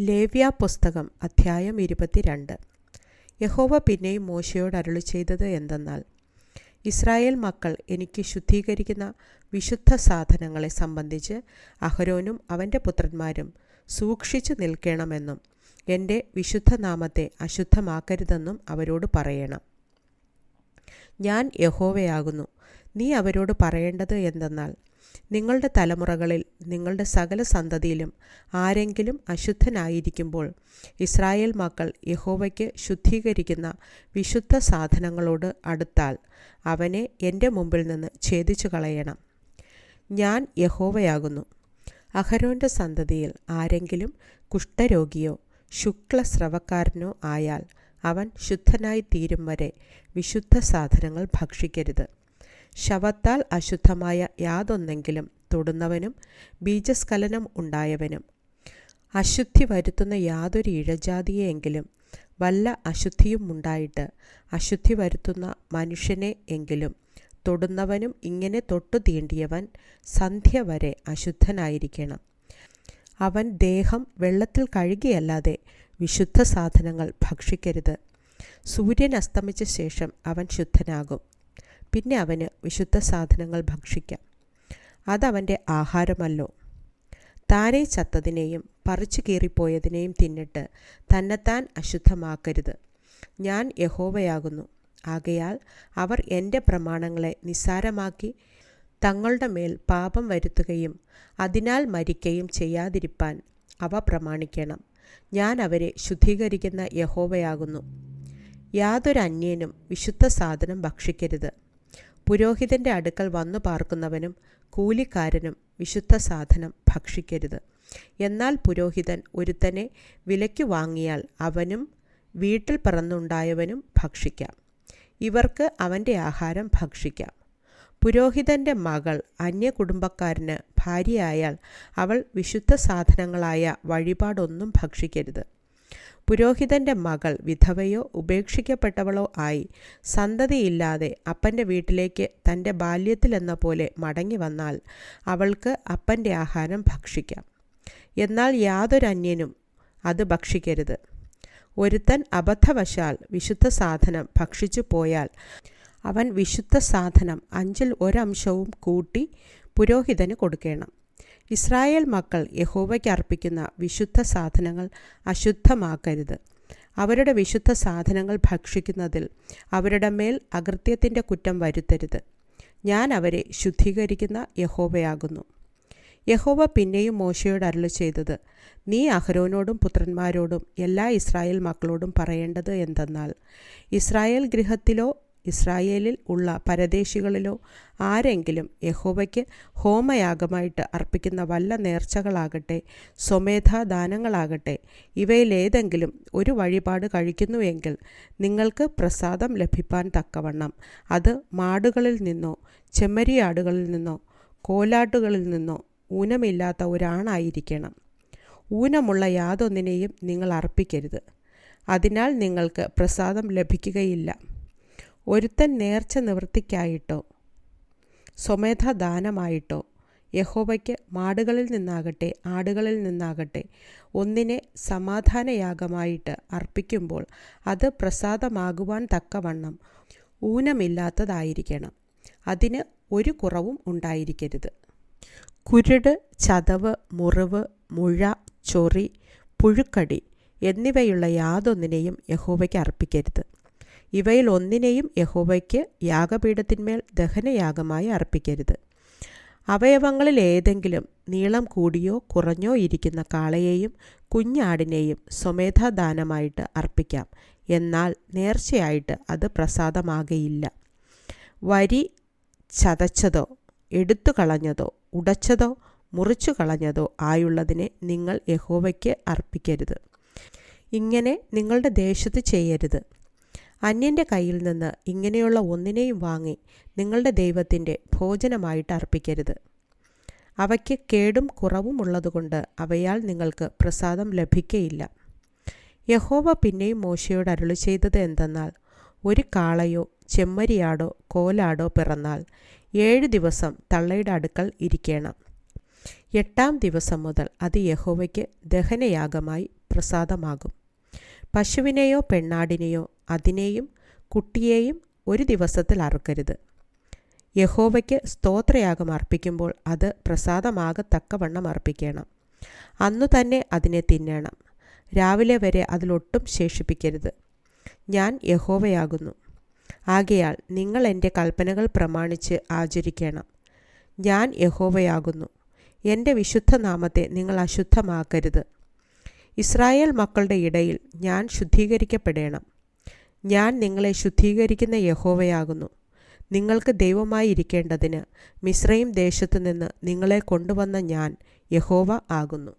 ലേവ്യ പുസ്തകം അധ്യായം ഇരുപത്തിരണ്ട്. യഹോവ പിന്നെയും മോശയോട് അരുളി ചെയ്തത് എന്തെന്നാൽ ഇസ്രായേൽ മക്കൾ എനിക്ക് ശുദ്ധീകരിക്കുന്ന വിശുദ്ധ സാധനങ്ങളെ സംബന്ധിച്ച് അഹരോനും അവന്റെ പുത്രന്മാരും സൂക്ഷിച്ചു നിൽക്കണമെന്നും എന്റെ വിശുദ്ധ നാമത്തെ അശുദ്ധമാക്കരുതെന്നും അവരോട് പറയണം. ഞാൻ യഹോവയാകുന്നു. നീ അവരോട് പറയേണ്ടത് എന്തെന്നാൽ നിങ്ങളുടെ തലമുറകളിൽ നിങ്ങളുടെ സകല സന്തതിയിലും ആരെങ്കിലും അശുദ്ധനായിരിക്കുമ്പോൾ ഇസ്രായേൽ മക്കൾ യഹോവയ്ക്ക് ശുദ്ധീകരിക്കുന്ന വിശുദ്ധ സാധനങ്ങളോട് അടുത്താൽ അവനെ എന്റെ മുമ്പിൽ നിന്ന് ഛേദിച്ചു കളയണം ഞാൻ യഹോവയാകുന്നു. അഹരോന്റെ സന്തതിയിൽ ആരെങ്കിലും കുഷ്ഠരോഗിയോ ശുക്ലസ്രവക്കാരനോ ആയാൽ അവൻ ശുദ്ധനായി തീരും വരെ വിശുദ്ധ സാധനങ്ങൾ ഭക്ഷിക്കരുത്. ശവത്താൽ അശുദ്ധമായ യാതൊന്നെങ്കിലും തൊടുന്നവനും ബീജസ്ഖലനം ഉണ്ടായവനും. അശുദ്ധി വരുത്തുന്ന യാതൊരു ഇഴജാതിയെങ്കിലും വല്ല അശുദ്ധിയും ഉണ്ടായിട്ട് അശുദ്ധി വരുത്തുന്ന മനുഷ്യനെ എങ്കിലും തൊടുന്നവനും ഇങ്ങനെ തൊട്ടു തീണ്ടിയവൻ സന്ധ്യ വരെ അശുദ്ധനായിരിക്കണം. അവൻ ദേഹം വെള്ളത്തിൽ കഴുകിയല്ലാതെ വിശുദ്ധ സാധനങ്ങൾ ഭക്ഷിക്കരുത്. സൂര്യൻ അസ്തമിച്ച ശേഷം അവൻ ശുദ്ധനാകും. പിന്നെ അവന് വിശുദ്ധ സാധനങ്ങൾ ഭക്ഷിക്കാം. അതവന്റെ ആഹാരമല്ലോ. താനെ ചത്തതിനെയും പറിച്ചു കീറിപ്പോയതിനെയും തിന്നിട്ട് തന്നെത്താൻ അശുദ്ധമാക്കരുത്. ഞാൻ യഹോവയാകുന്നു. ആകയാൽ അവർ എന്റെ പ്രമാണങ്ങളെ നിസ്സാരമാക്കി തങ്ങളുടെ മേൽ പാപം വരുത്തുകയും അതിനാൽ മരിക്കുകയും ചെയ്യാതിരിപ്പാൻ അവ പ്രമാണിക്കണം. ഞാൻ അവരെ ശുദ്ധീകരിക്കുന്ന യഹോവയാകുന്നു. യാതൊരു അന്യനും വിശുദ്ധ സാധനം ഭക്ഷിക്കരുത്. പുരോഹിതന്റെ അടുക്കൽ വന്നു പാർക്കുന്നവനും കൂലിക്കാരനും വിശുദ്ധ സാധനം ഭക്ഷിക്കരുത്. എന്നാൽ പുരോഹിതൻ ഒരുത്തനെ വിലയ്ക്ക് വാങ്ങിയാൽ അവനും വീട്ടിൽ പിറന്നുണ്ടായവനും ഭക്ഷിക്കാം. ഇവർക്ക് അവന്റെ ആഹാരം ഭക്ഷിക്കാം. പുരോഹിതന്റെ മകൾ അന്യ കുടുംബക്കാരന് ഭാര്യയായാൽ അവൾ വിശുദ്ധ സാധനങ്ങളായ വഴിപാടൊന്നും ഭക്ഷിക്കരുത്. പുരോഹിതന്റെ മകൾ വിധവയോ ഉപേക്ഷിക്കപ്പെട്ടവളോ ആയി സന്തതിയില്ലാതെ അപ്പന്റെ വീട്ടിലേക്ക് തന്റെ ബാല്യത്തിലെന്ന പോലെ മടങ്ങി വന്നാൽ അവൾക്ക് അപ്പന്റെ ആഹാരം ഭക്ഷിക്കാം. എന്നാൽ യാതൊരു അന്യനും അത് ഭക്ഷിക്കരുത്. ഒരുത്തൻ അബദ്ധവശാൽ വിശുദ്ധ സാധനം ഭക്ഷിച്ചു പോയാൽ അവൻ വിശുദ്ധ സാധനം അഞ്ചിൽ ഒരംശവും കൂട്ടി പുരോഹിതന് കൊടുക്കണം. ഇസ്രായേൽ മക്കൾ യഹോവയ്ക്ക് അർപ്പിക്കുന്ന വിശുദ്ധ സാധനങ്ങൾ അശുദ്ധമാക്കരുത്. അവരുടെ വിശുദ്ധ സാധനങ്ങൾ ഭക്ഷിക്കുന്നതിൽ അവരുടെ മേൽ അകൃത്യത്തിന്റെ കുറ്റം വരുത്തരുത്. ഞാൻ അവരെ ശുദ്ധീകരിക്കുന്ന യഹോവയാകുന്നു. യഹോവ പിന്നെയും മോശയോട് അരുളി ചെയ്തത് നീ അഹരോനോടും പുത്രന്മാരോടും എല്ലാ ഇസ്രായേൽ മക്കളോടും പറയേണ്ടത് എന്തെന്നാൽ ഇസ്രായേൽ ഗൃഹത്തിലോ ഇസ്രായേലിൽ ഉള്ള പരദേശികളിലോ ആരെങ്കിലും യഹോവയ്ക്ക് ഹോമയാഗമായിട്ട് അർപ്പിക്കുന്ന വല്ല നേർച്ചകളാകട്ടെ സ്വമേധാദാനങ്ങളാകട്ടെ ഇവയിലേതെങ്കിലും ഒരു വഴിപാട് കഴിക്കുന്നുവെങ്കിൽ നിങ്ങൾക്ക് പ്രസാദം ലഭിപ്പാൻ തക്കവണ്ണം. അത് മാടുകളിൽ നിന്നോ ചെമ്മരിയാടുകളിൽ നിന്നോ കോലാട്ടുകളിൽ നിന്നോ ഊനമില്ലാത്ത ഒരാണായിരിക്കണം. ഊനമുള്ള യാതൊന്നിനെയും നിങ്ങൾ അർപ്പിക്കരുത്. അതിനാൽ നിങ്ങൾക്ക് പ്രസാദം ലഭിക്കുകയില്ല. ഒരുത്തൻ നേർച്ച നിവൃത്തിക്കായിട്ടോ സ്വമേധദാനമായിട്ടോ യഹോവയ്ക്ക് മാടുകളിൽ നിന്നാകട്ടെ ആടുകളിൽ നിന്നാകട്ടെ ഒന്നിനെ സമാധാനയാഗമായിട്ട് അർപ്പിക്കുമ്പോൾ അത് പ്രസാദമാകുവാൻ തക്കവണ്ണം ഊനമില്ലാത്തതായിരിക്കണം. അതിന് ഒരു കുറവും ഉണ്ടായിരിക്കരുത്. കുരുട് ചതവ് മുറിവ് മുഴ ചൊറി പുഴുക്കടി എന്നിവയുള്ള യാതൊന്നിനെയും യഹോവയ്ക്ക് അർപ്പിക്കരുത്. ഇവയിൽ ഒന്നിനെയും യഹോവയ്ക്ക് യാഗപീഠത്തിന്മേൽ ദഹനയാഗമായി അർപ്പിക്കരുത്. അവയവങ്ങളിൽ ഏതെങ്കിലും നീളം കൂടിയോ കുറഞ്ഞോ ഇരിക്കുന്ന കാളയെയും കുഞ്ഞാടിനെയും സ്വമേധാദാനമായിട്ട് അർപ്പിക്കാം. എന്നാൽ നേർച്ചയായിട്ട് അത് പ്രസാദമാകയില്ല. വരി ചതച്ചതോ എടുത്തു കളഞ്ഞതോ ഉടച്ചതോ മുറിച്ചു കളഞ്ഞതോ ആയുള്ളതിനെ നിങ്ങൾ യഹോവയ്ക്ക് അർപ്പിക്കരുത്. ഇങ്ങനെ നിങ്ങളുടെ ദേശത്ത് ചെയ്യരുത്. അന്യന്റെ കയ്യിൽ നിന്ന് ഇങ്ങനെയുള്ള ഒന്നിനെയും വാങ്ങി നിങ്ങളുടെ ദൈവത്തിന്റെ ഭോജനമായിട്ട് അർപ്പിക്കരുത്. അവയ്ക്ക് കേടും കുറവും ഉള്ളതുകൊണ്ട് അവയാൽ നിങ്ങൾക്ക് പ്രസാദം ലഭിക്കയില്ല. യഹോവ പിന്നെയും മോശയോട് അരുളി ചെയ്തത് എന്തെന്നാൽ ഒരു കാളയോ ചെമ്മരിയാടോ കോലാടോ പിറന്നാൽ ഏഴ് ദിവസം തള്ളയുടെ അടുക്കൽ ഇരിക്കണം. എട്ടാം ദിവസം മുതൽ അത് യഹോവയ്ക്ക് ദഹനയാഗമായി പ്രസാദമാകും. പശുവിനെയോ പെണ്ണാടിനെയോ അതിനെയും കുട്ടിയെയും ഒരു ദിവസത്തിൽ അറുക്കരുത്. യഹോവയ്ക്ക് സ്തോത്രയാഗം അർപ്പിക്കുമ്പോൾ അത് പ്രസാദമാകത്തക്കവണ്ണം അർപ്പിക്കണം. അന്നു തന്നെ അതിനെ തിന്നണം. രാവിലെ വരെ അതിലൊട്ടും ശേഷിപ്പിക്കരുത്. ഞാൻ യഹോവയാകുന്നു. ആകയാൽ നിങ്ങൾ എന്റെ കൽപ്പനകൾ പ്രമാണിച്ച് ആചരിക്കണം. ഞാൻ യഹോവയാകുന്നു. എന്റെ വിശുദ്ധ നാമത്തെ നിങ്ങൾ അശുദ്ധമാക്കരുത്. ഇസ്രായേൽ മക്കളുടെ ഇടയിൽ ഞാൻ ശുദ്ധീകരിക്കപ്പെടണം. ഞാൻ നിങ്ങളെ ശുദ്ധീകരിക്കുന്ന യഹോവയാകുന്നു. നിങ്ങൾക്ക് ദൈവമായി ഇരിക്കേണ്ടതിന് മിശ്രയും ദേശത്തു നിന്ന് നിങ്ങളെ കൊണ്ടുവന്ന ഞാൻ യഹോവ ആകുന്നു.